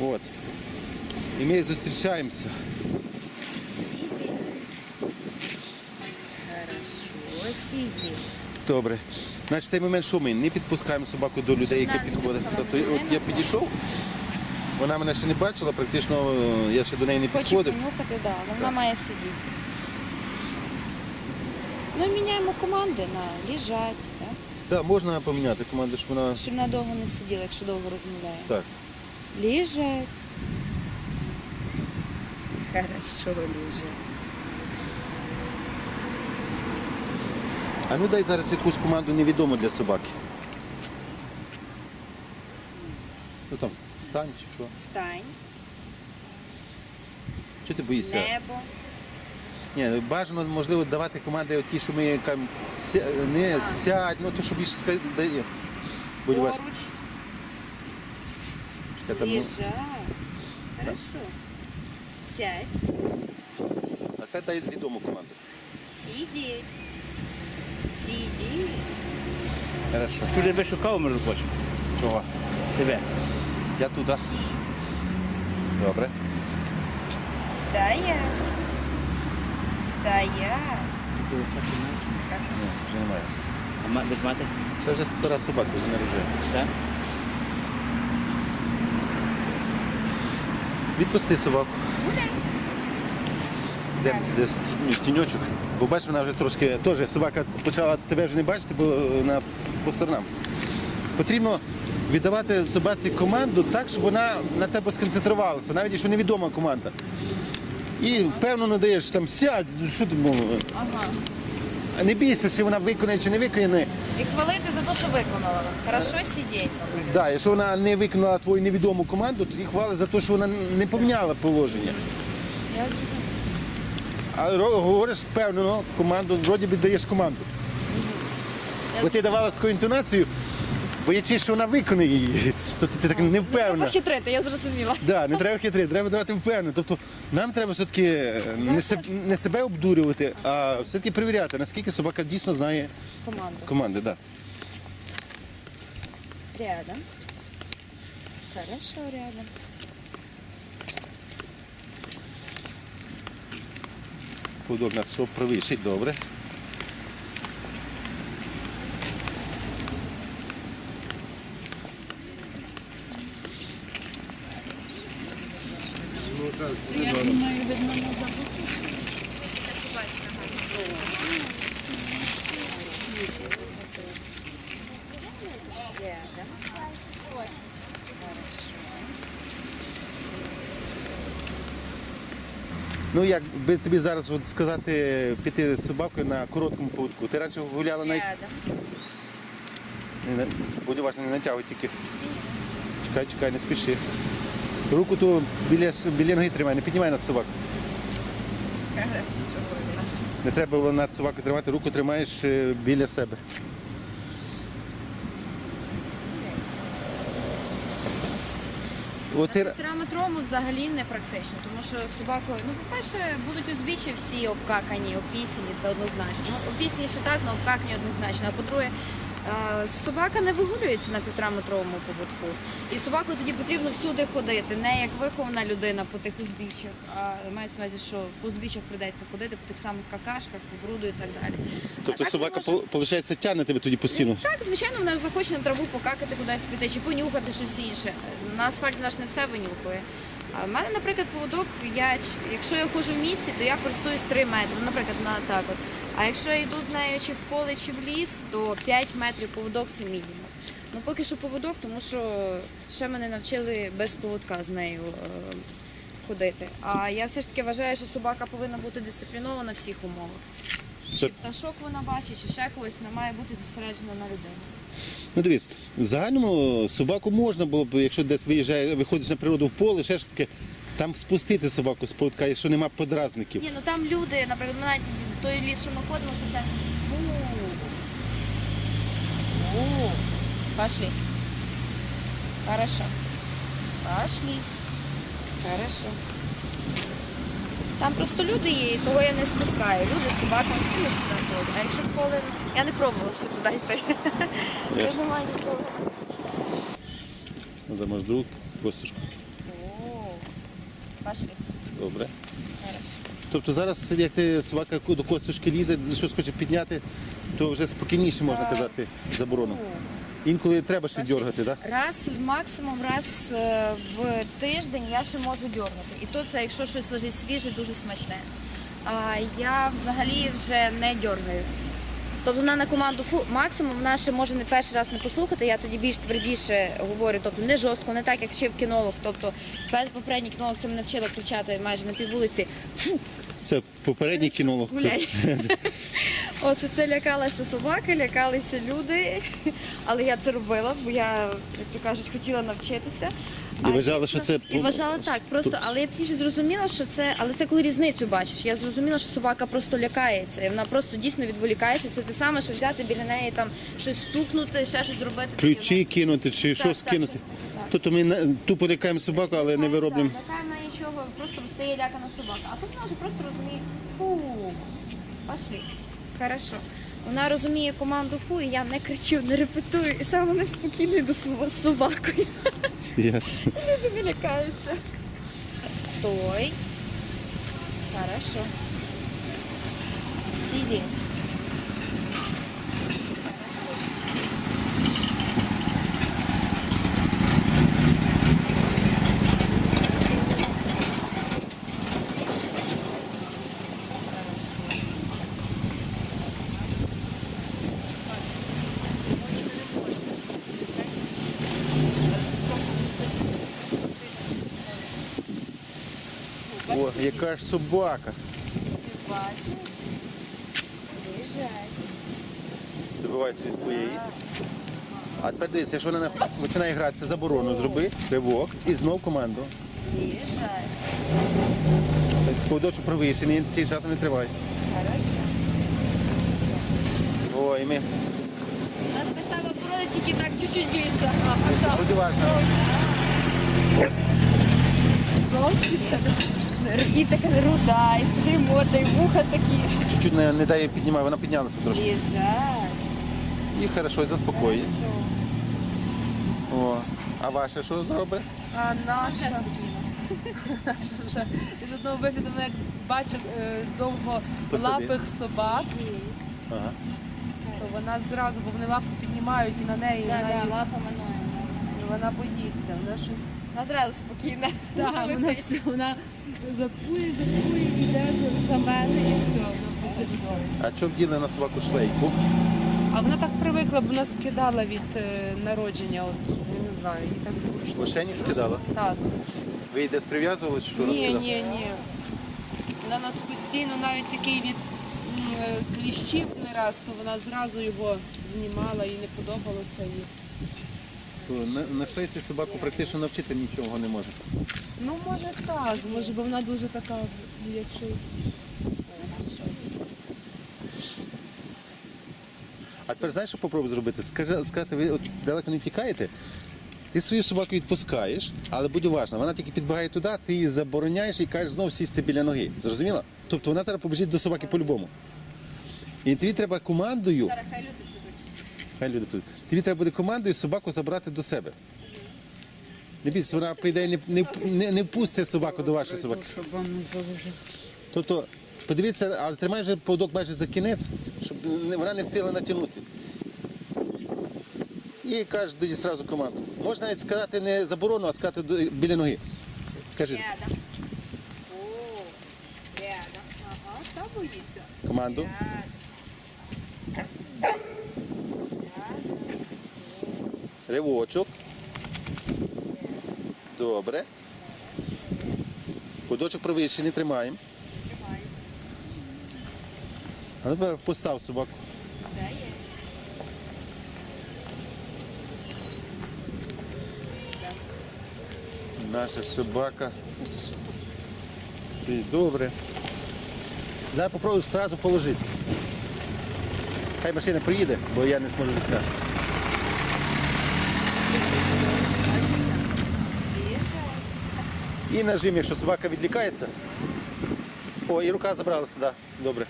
От. І ми зустрічаємося. Сидит. Хорошо. Добре. Значить, в цей момент що ми не підпускаємо собаку до людей, які підходять. Тобто, от я підійшов, вона мене ще не бачила, практично е, я ще до неї не Хоче підходив. понюхати, да, але вона має сидіти. Ну і міняємо команди на лежать, да? Так, можна поміняти команду, щоб вона. щоб вона довго не сиділа, якщо довго розмовляє. Так. Лежать. Хорошо лежать. А ну дай зараз якусь команду невідому для собаки. Ну там встань чи що? Встань, Чи ти боїшся? небо. Ні, бажано, можливо, давати команди ті, що ми кажемо, ся... не А. сядь, ну то, що більше ска- дає. Будь ласка. там, ну, Лежать. Хорошо. Сядь. А тепер дай відому команду. Сидеть. Сидеть. Хорошо. Чуже би шукав, може хочеш. Чого? Тебе. Я туди. Стій. Добре. Стоять. Стоять. Ти очати маєш? Ні, вже немає. А ма- десь мати? Це вже стара собака, вже не рожає. Так? Відпусти собаку. Йдемо десь в тіньочок. Бо бачиш, вона вже трошки теж собака почала тебе вже не бачити, бо на по сторонам. Потрібно віддавати собаці команду так, щоб вона на тебе сконцентрувалася, навіть якщо невідома команда. І впевнено даєш там сядь, що ти мов. Ага. Не бійся, чи вона виконає чи не виконає. І хвалити за те, що виконала. Хорошо сидіть. Да, якщо вона не виконала твою невідому команду, тоді хвали за те, що вона не поміняла положення. Я зрозуміла. А говориш впевнено, команду, вроді би даєш команду. Бо ти давала таку такою інтонацією, боячись, що вона виконає її, то ти, так не впевнена. Похитрити, я зрозуміла. Да, не треба хитрити, треба давати впевнено. Тобто нам треба все-таки е, не, себе, не себе обдурювати, а все-таки перевіряти, наскільки собака дійсно знає Команда. команди. Да. Рядом. Хорошо, рядом. Худок нас все провищить, добре. Рядом. Ну як би тобі зараз от сказати піти з собакою на короткому поводку. Ти раніше гуляла на. Не, не, будь уважно, не натягуй тільки. Чекай, чекай, не спіши. Руку ту біля, біля ноги тримай, не піднімай над. Хорошо. Не треба було над собакою тримати, руку тримаєш е, біля себе. От. Трьохметровому взагалі не практично, тому що собакою, ну, по-перше, будуть узбіччя всі обкакані, опісні, це однозначно. Ну, опісні ще так, але обкакані однозначно. А по-друге, собака не вигулюється на півтораметровому поводку. І собакою тоді потрібно всюди ходити, не як вихована людина по тих узбіччях, а мається на увазі, що по узбіччях прийдеться ходити по тих самих какашках, по бруду і так далі. Тобто так собака, не може- виходить, тягне тебе тоді постійно. так, звичайно, вона ж захоче на траву покакати кудись піти чи понюхати щось інше. На асфальті вона ж не все винюхує. А в мене, наприклад, поводок, я, якщо я ходжу в місті, то я користуюсь 3 метри, наприклад, на так от. А якщо я йду з нею чи в поле, чи в ліс, то 5 метрів поводок це мінімум. Ну поки що поводок, тому що ще мене навчили без поводка з нею е, ходити. А я все ж таки вважаю, що собака повинна бути дисциплінована в всіх умовах. Чи пташок вона бачить, чи ще когось, вона має бути зосереджена на людину. Ну дивись, в загальному собаку можна було б, якщо десь виїжджає, виходиш на природу в поле, ще ж таки, там спустити собаку з поводка, якщо нема подразників. Ні, ну там люди, наприклад, ми навіть той ліс, що ми ходимо, що. У. У. Пошли. Хорошо. Пошли. Хорошо. Там просто люди є, і того я не спускаю. Люди з собаками всі ми ж туди ходять. А якщо в поле, я не пробувала ще туди йти. Я немає нікого. Замаш друг, косточку. О, Пошли. Добре. Тобто зараз, як ти собака до косточки лізе, щось хоче підняти, то вже спокійніше можна казати заборону. Інколи треба ще дергати, так? Раз, максимум раз е, в тиждень я ще можу дергати. І то це, якщо щось лежить свіже, дуже смачне. А я взагалі вже не дергаю. Тобто вона на команду фу, максимум вона ще може не перший раз не послухати, я тоді більш твердіше говорю, тобто не жорстко, не так, як вчив кінолог. Тобто пер- попередній кінолог це мене вчила кричати майже на піввулиці. Фу, Це попередній кінолог. гуляй. От що це лякалася собака, лякалися люди, але я це робила, бо я, як то кажуть, хотіла навчитися. І вважала, що це і вважала так, просто, але я пізніше зрозуміла, що це, але це коли різницю бачиш. Я зрозуміла, що собака просто лякається, і вона просто дійсно відволікається. Це те саме, що взяти біля неї там щось стукнути, ще щось зробити. Ключі кинути чи щось так, кинути. щось, так. Тобто ми на- тупо лякаємо собаку, але не вироблюємо. Так, Лякає вона нічого, просто стає лякана собака. А тут вона вже просто розуміє, фу, пошли. Хорошо. Вона розуміє команду фу, і я не кричу, не репетую. І саме вона спокійно йду з собакою. Ясно. Люди не лякаються. Стой. Хорошо. Сидеть. О, яка ж собака. Ти бачиш? Лежать. Добивається від своєї. А тепер дивіться, якщо вона не хоче- починає гратися, заборону зроби, ривок і знов команду. Лежать. Тобто поводочок провищений, цей часом не триває. Хорошо. Ой, ми. У нас та сама порода, тільки так чуть-чуть більше. Будь уважно. І така руда, і скажи морда, і вуха такі. Чуть-чуть не, не дає піднімає, вона піднялася трошки. Лежать. І хорошо, і заспокоїть. О. А ваше що зробить? А наша, наша вже від одного вигляду, вона як бачив е, довголапих собак, Ага. то вона зразу, бо вони лапу піднімають і на неї, і Так, вона, так, їх- лапами ноє. вона боїться. Вона щось Вона зразу спокійна. так, вона все, вона заткує, заткує, йде за мене і все. Вона буде. А що вділи на собаку шлейку? А вона так привикла, бо вона скидала від е, народження. От, я не знаю, їй так зручно. Лошені скидала? Так. Ви її десь прив'язували чи що Ні, розказали? ні, ні. Вона нас постійно навіть такий від м, е, кліщів не раз, то вона зразу його знімала, їй не подобалося. І... То На, на шлейці собаку практично навчити нічого не може. Ну, може так, може, бо вона дуже така, якщо щось. А тепер знаєш, що попробуй зробити? Скажи, сказати, ви от далеко не тікаєте. Ти свою собаку відпускаєш, але будь уважна, вона тільки підбігає туди, ти її забороняєш і кажеш знову сісти біля ноги. Зрозуміла? Тобто вона зараз побіжить до собаки по-любому. І тобі треба командою, Зараз хай люди. Хай люди прийдуть, тобі треба буде командою собаку забрати до себе. Не бійтесь, вона ідеї не, не, не, не впустить собаку до вашої собаки. щоб вам не заложити. Тобто, подивіться, але тримай вже поводок майже за кінець, щоб не- вона не встигла натягнути. І каже тоді одразу команду. Можна навіть сказати не заборону, а сказати до- біля ноги. Кажи Рядом. О, рядом. Ага, та боїться. команду. Рядом. Ривочок. Добре. Подочок провищений, тримаємо. А тепер постав собаку. Наша собака. Ти добре. Зараз попробуєш одразу положити. Хай машина приїде, бо я не зможу відсняти. І нажим, якщо собака відлікається. О, і рука забралася. Да. Добре.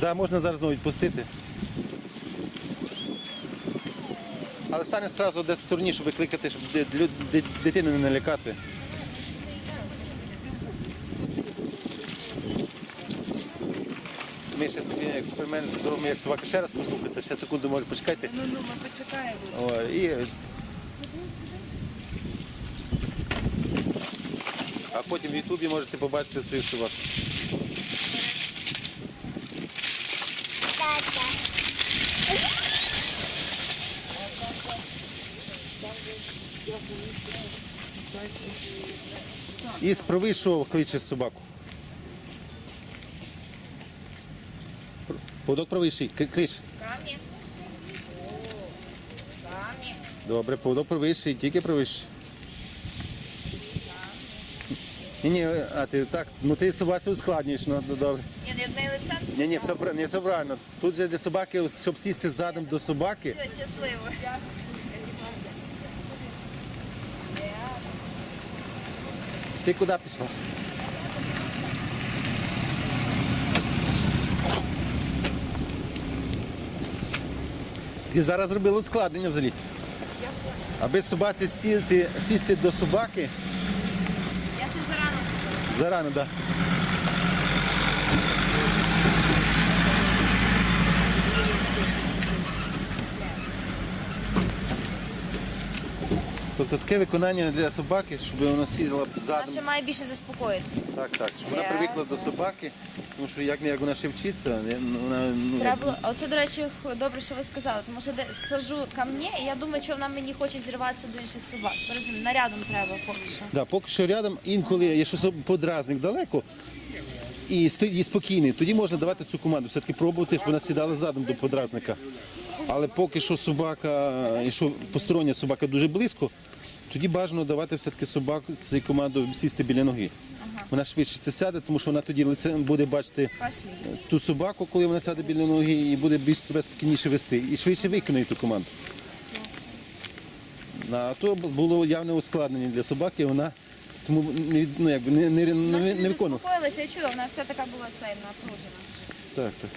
Да, можна зараз знову відпустити. Але станеш одразу десь в турні, щоб викликати, щоб дитину не налякати. Ми ще собі експеримент зробимо, як собака ще раз послухається. Ще секунду, може почекайте. Ну ну ми почекаємо. О, і... А потім в Ютубі можете побачити свою собаку. І з правий що кличе собаку. Поводок правіший, К- клич. Камні. Камні. Добре, поводок правіший, тільки правіший. Ні, ні, а ти так, ну ти собаці ускладнюєш, ну ну, добре. Ні, не одне лицем. Ні, ні, все, ні, все правильно. Тут же для собаки, щоб сісти задом до собаки, Все, щасливо. ти куди пішла? Ти зараз зробила ускладнення взагалі. Аби собаці сісти, сісти до собаки, Я ще зарано. зарано, так. Да. Тобто таке виконання для собаки, щоб вона сіла Вона ще має більше заспокоїтися. Так, так, щоб вона привикла до собаки, тому що як не як вона ще вчиться, ну, вона ну, Треба було, оце, до речі, добре, що ви сказали, тому що де сажу камні, і я думаю, що вона мені хоче зірватися до інших собак. Розумію, нарядом треба поки що. Да, поки що рядом, інколи, якщо подразник далеко і стоїть спокійний, тоді можна давати цю команду, все-таки пробувати, щоб вона сідала задом до подразника. Але поки що собака, якщо постороння собака дуже близько, тоді бажано давати все-таки собаку з цією командою сісти біля ноги. Вона швидше це сяде, тому що вона тоді лицем буде бачити ту собаку, коли вона сяде біля ноги, і буде більш себе спокійніше вести. І швидше виконує ту команду. А то було явне ускладнення для собаки, вона тому не, ну, якби, не, не, Вона не, не не виконувала. заспокоїлася, я чую, вона вся така була цей напружена. Так, так.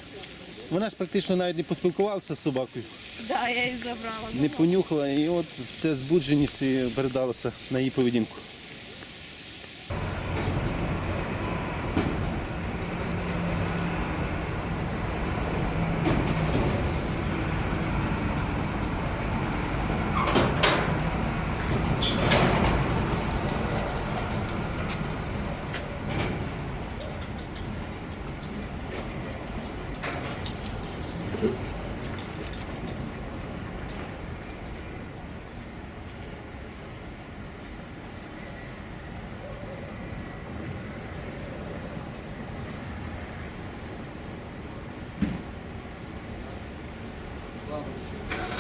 Вона ж практично навіть не поспілкувалася з собакою, Да, я її забрала. не понюхала, і от це збудженість і передалося на її поведінку. Sağ olun.